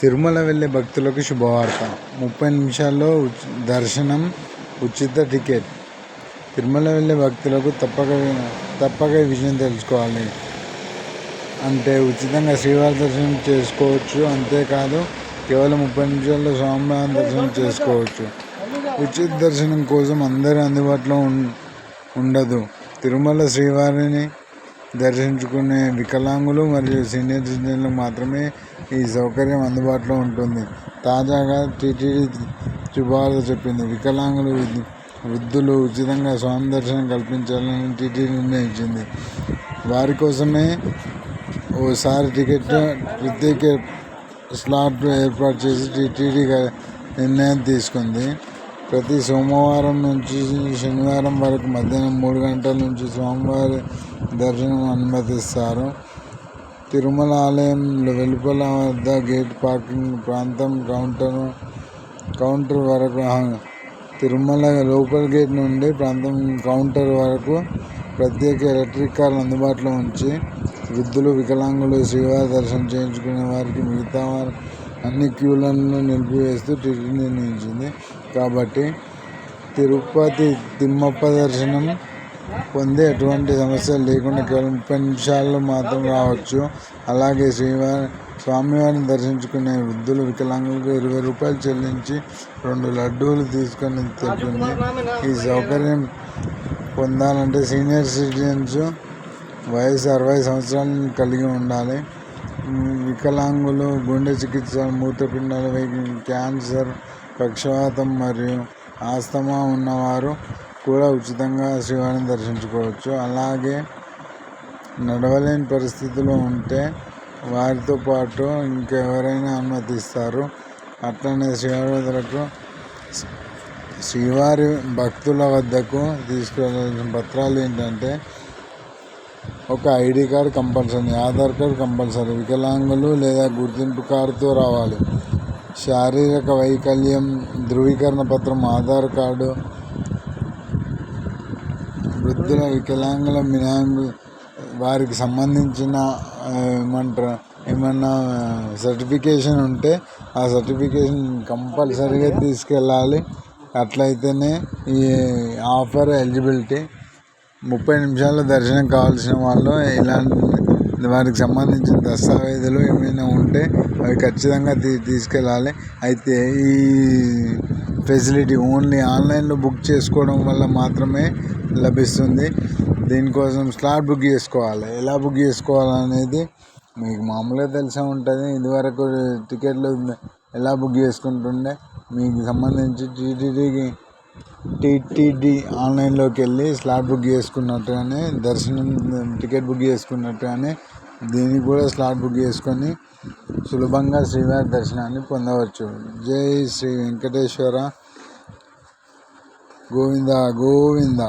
తిరుమల వెళ్ళే భక్తులకు శుభవార్త. ముప్పై నిమిషాల్లో దర్శనం ఉచిత టికెట్. తిరుమల వెళ్ళే భక్తులకు తప్పక తప్పక విషయం తెలుసుకోవాలి. అంటే ఉచితంగా శ్రీవారి దర్శనం చేసుకోవచ్చు అంతేకాదు కేవలం ముప్పై నిమిషాల్లో స్వామివారి దర్శనం చేసుకోవచ్చు. ఉచిత దర్శనం కోసం అందరి అందుబాటులో ఉండదు. తిరుమల శ్రీవారిని దర్శించుకునే వికలాంగులు మరియు సీనియర్ సిటిజన్లకు మాత్రమే ఈ సౌకర్యం అందుబాటులో ఉంటుంది. తాజాగా టీటీడీ శుభవార్త చెప్పింది. వికలాంగులు వృద్ధులు ఉచితంగా స్వామి దర్శనం కల్పించాలని టీటీడీ నిర్ణయించింది. వారి కోసమే ఓసారి టికెట్ ప్రత్యేక స్లాట్ ఏర్పాటు చేసి టీటీడీ నిర్ణయం తీసుకుంది. ప్రతి సోమవారం నుంచి శనివారం వరకు మధ్యాహ్నం మూడు గంటల నుంచి స్వామివారి దర్శనం అనుమతిస్తారు. తిరుమల ఆలయం వెలుపల వద్ద గేట్ పార్కింగ్ ప్రాంతం కౌంటర్ కౌంటర్ వరకు తిరుమల లోపల గేట్ నుండి ప్రాంతం కౌంటర్ వరకు ప్రత్యేక ఎలక్ట్రిక్ కార్లు అందుబాటులో ఉంచి వృద్ధులు వికలాంగులు శ్రీవారి దర్శనం చేయించుకునే వారికి మిగతా వారు అన్ని క్యూలను నిలిపివేస్తూ టికెట్ నిర్ణయించింది. కాబట్టి తిరుపతి తిమ్మప్ప దర్శనం పొందే ఎటువంటి సమస్యలు లేకుండా కేవలం ముప్పై నిమిషాల్లో మాత్రం రావచ్చు. అలాగే శ్రీవారి స్వామివారిని దర్శించుకునే వృద్ధులు వికలాంగులకు ఇరవై రూపాయలు చెల్లించి రెండు లడ్డూలు తీసుకొని తెలిపింది. ఈ సౌకర్యం పొందాలంటే సీనియర్ సిటిజన్స్ వయసు అరవై సంవత్సరాలు కలిగి ఉండాలి. వికలాంగులు గుండె చికిత్స మూత్రపిండాల క్యాన్సర్ పక్షవాతం మరియు ఆస్తమా ఉన్నవారు కూడా ఉచితంగా శ్రీవారిని దర్శించుకోవచ్చు. అలాగే నడవలేని పరిస్థితిలో ఉంటే వారితో పాటు ఇంకెవరైనా అనుమతిస్తారు. అట్లనే శ్రీవారికి శ్రీవారి భక్తుల వద్దకు తీసుకెళ్ళాల్సిన పత్రాలు ఏంటంటే ఒక ID card compulsory Aadhaar card compulsory వికలాంగులు లేదా గుర్తింపు కార్డుతో రావాలి. శారీరక వైకల్యం ధృవీకరణ పత్రం ఆధార్ కార్డు వృద్ధుల వికలాంగుల మినాంగు వారికి సంబంధించిన ఏమంటారు ఏమన్నా సర్టిఫికేషన్ ఉంటే ఆ సర్టిఫికేషన్ కంపల్సరీగా తీసుకెళ్ళాలి. అట్లయితేనే ఈ ఆఫర్ ఎలిజిబిలిటీ. ముప్పై నిమిషాల్లో దర్శనం కావాల్సిన వాళ్ళు ఇలాంటి వారికి సంబంధించిన దస్తావేజులు ఏమైనా ఉంటే అవి ఖచ్చితంగా తీ తీసుకెళ్ళాలి. అయితే ఈ ఫెసిలిటీ ఓన్లీ ఆన్లైన్లో బుక్ చేసుకోవడం వల్ల మాత్రమే లభిస్తుంది. దీనికోసం స్లాట్ బుక్ చేసుకోవాలి. ఎలా బుక్ చేసుకోవాలనేది మీకు మామూలుగా తెలిసే ఉంటుంది. ఇదివరకు టికెట్లు ఎలా బుక్ చేసుకుంటుండే మీకు సంబంధించి టీటీడీకి టీటీడీ ఆన్లైన్లోకి వెళ్ళి స్లాట్ బుక్ చేసుకున్నట్టుగానే దర్శనం టికెట్ బుక్ చేసుకున్నట్టుగానే దీనికి కూడా స్లాట్ బుక్ చేసుకొని సులభంగా శ్రీవారి దర్శనాన్ని పొందవచ్చు. జై శ్రీ వెంకటేశ్వర గోవింద గోవింద.